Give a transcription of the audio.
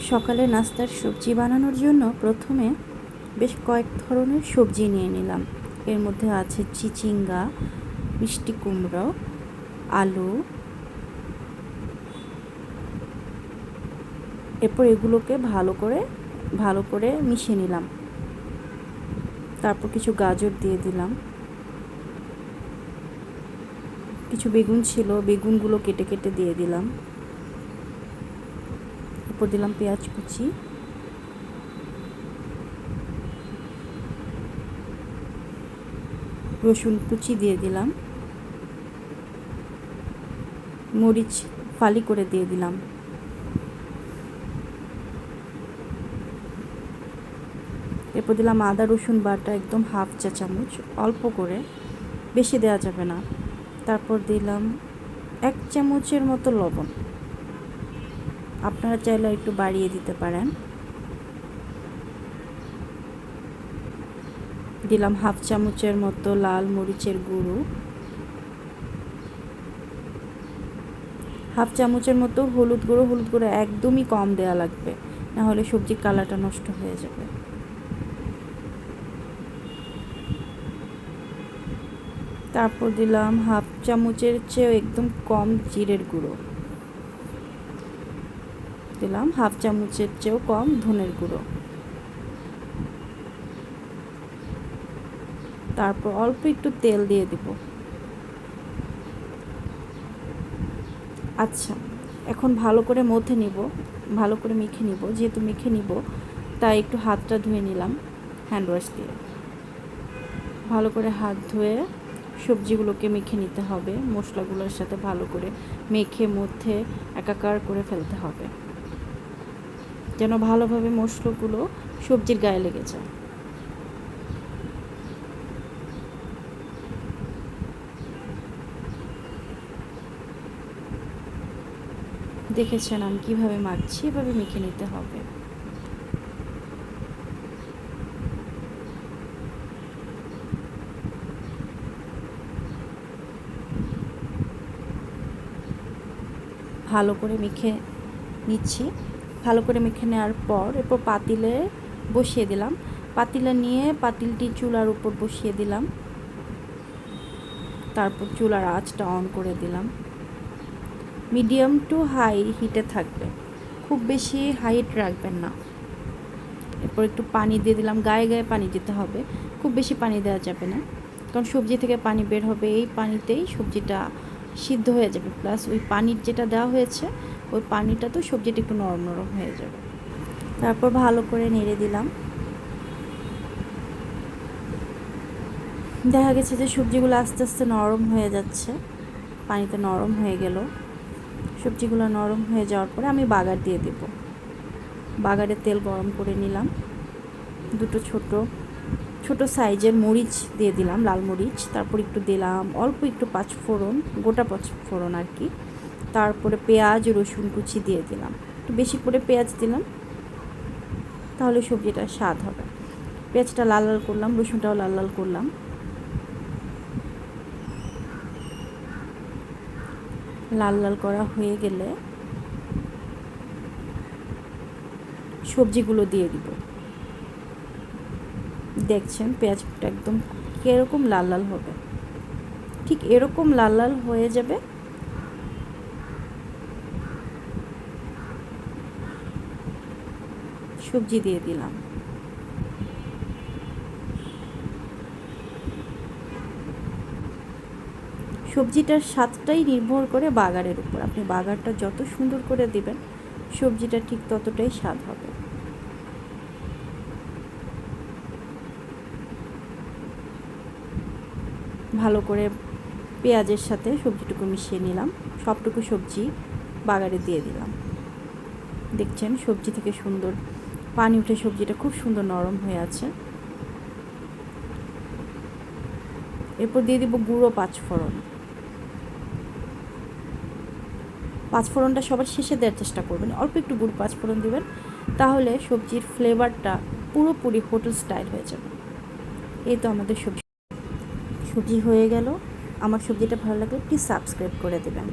সকালে নাস্তার সবজি বানানোর জন্য প্রথমে বেশ কয়েক ধরনের সবজি নিয়ে নিলাম। এর মধ্যে আছে চিচিঙ্গা, মিষ্টি কুমড়ো, আলু। এরপর এগুলোকে ভালো করে ভালো করে মিশিয়ে নিলাম। তারপর কিছু গাজর দিয়ে দিলাম। কিছু বেগুন ছিল, বেগুনগুলো কেটে কেটে দিয়ে দিলাম। উপর দিলাম পেঁয়াজ কুচি। রসুন কুচি দিয়ে দিলাম। মরিচ ফালি করে দিয়ে দিলাম। এরপর দিলাম আদা, রসুন বাটা একদম হাফ চা চামচ, অল্প করে। বেশি দেওয়া যাবে না। তারপর দিলাম এক চামচের মতো লবণ। আপনারা চাইলে একটু বাড়িয়ে দিতে পারেন। দিলাম হাফ চামচের মতো লাল মরিচের গুঁড়ো। হাফ চামচের মতো হলুদ গুঁড়ো হলুদ গুঁড়ো একদমই কম দেয়া লাগবে, না হলে সবজির কালারটা নষ্ট হয়ে যাবে। তারপর দিলাম হাফ চামচের চেয়েও একদম কম জিরের গুঁড়ো। দিলাম, হাফ চামচের চেয়েও কম ধনের গুঁড়ো। তারপর অল্প একটু তেল দিয়ে দিব। আচ্ছা এখন ভালো করে মধ্যে নিব, ভালো করে মেখে নিব। যেহেতু মেখে নিব, তাই একটু হাতটা ধুয়ে নিলাম হ্যান্ড ওয়াশ দিয়ে। ভালো করে হাত ধুয়ে সবজিগুলোকে মেখে নিতে হবে। মশলাগুলোর সাথে ভালো করে মেখে, মধ্যে একাকার করে ফেলতে হবে। যেন ভালোভাবে মশলাগুলো সবজির গায়ে লেগে যায়। দেখেছেন আমি কীভাবে মাখছি? এভাবে মেখে নিতে হবে। ভালো করে মেখে নিচ্ছি। ভালো করে মেখে নেওয়ার পর এরপর পাতিলে বসিয়ে দিলাম। পাতিলে নিয়ে পাতিলটি চুলার উপর বসিয়ে দিলাম। তারপর চুলার আঁচটা অন করে দিলাম। মিডিয়াম টু হাই হিটে থাকবে। খুব বেশি হাইট রাখবেন না। এরপর একটু পানি দিয়ে দিলাম। গায়ে গায়ে পানি দিতে হবে। খুব বেশি পানি দেওয়া যাবে না। কারণ সবজি থেকে পানি বের হবে। এই পানিতেই সবজিটা সিদ্ধ হয়ে যাবে। প্লাস ওই পানির যেটা দেওয়া হয়েছে ওই পানিটা তো সবজিটা একটু নরম নরম হয়ে যাবে। তারপর ভালো করে নেড়ে দিলাম। দেখা গেছে যে সবজিগুলো আস্তে আস্তে নরম হয়ে যাচ্ছে। পানিতে নরম হয়ে গেল। সবজিগুলো নরম হয়ে যাওয়ার পরে আমি বাগার দিয়ে দেব। বাগারে তেল গরম করে নিলাম। দুটো ছোট ছোট সাইজের মরিচ দিয়ে দিলাম, লাল মরিচ। তারপর একটু দিলাম, অল্প একটু পাঁচ ফোড়ন গোটা পাঁচ ফোড়ন আর কি। তারপরে পেঁয়াজ, রসুন কুচি দিয়ে দিলাম। একটু বেশি করে পেঁয়াজ দিলাম, তাহলে সবজিটা স্বাদ হবে। পেঁয়াজটা লাল লাল করলাম, রসুনটাও লাল লাল করলাম। লাল লাল করা হয়ে গেলে সবজিগুলো দিয়ে দিব। দেখছেন পেঁয়াজটা একদম কীরকম লাল লাল হবে। ঠিক এরকম লাল লাল হয়ে যাবে সবজি দিয়ে দিলাম। সবজিটার স্বাদটাই নির্ভর করে বাগারের উপর। আপনি বাগারটা যত সুন্দর করে দিবেন, সবজিটা ঠিক ততটাই স্বাদ হবে। ভালো করে পেঁয়াজের সাথে সবজিটুকু মিশিয়ে নিলাম। সবটুকু সবজি বাগারে দিয়ে দিলাম। দেখছেন সবজি থেকে সুন্দর পানি উঠে সবজিটা খুব সুন্দর নরম হয়ে আছে। এরপর দিয়ে দিব গুঁড়ো পাঁচফোড়ন। পাঁচফোড়নটা সবার শেষে দেওয়ার চেষ্টা করবেন। অল্প একটু গুঁড়ো পাঁচফোড়ন দিবেন, তাহলে সবজির ফ্লেভারটা পুরোপুরি হোটেল স্টাইল হয়ে যাবে। এই তো আমাদের সবজি সবজি হয়ে গেল। আমার সবজিটা ভালো লাগলে প্লিজ সাবস্ক্রাইব করে দেবেন।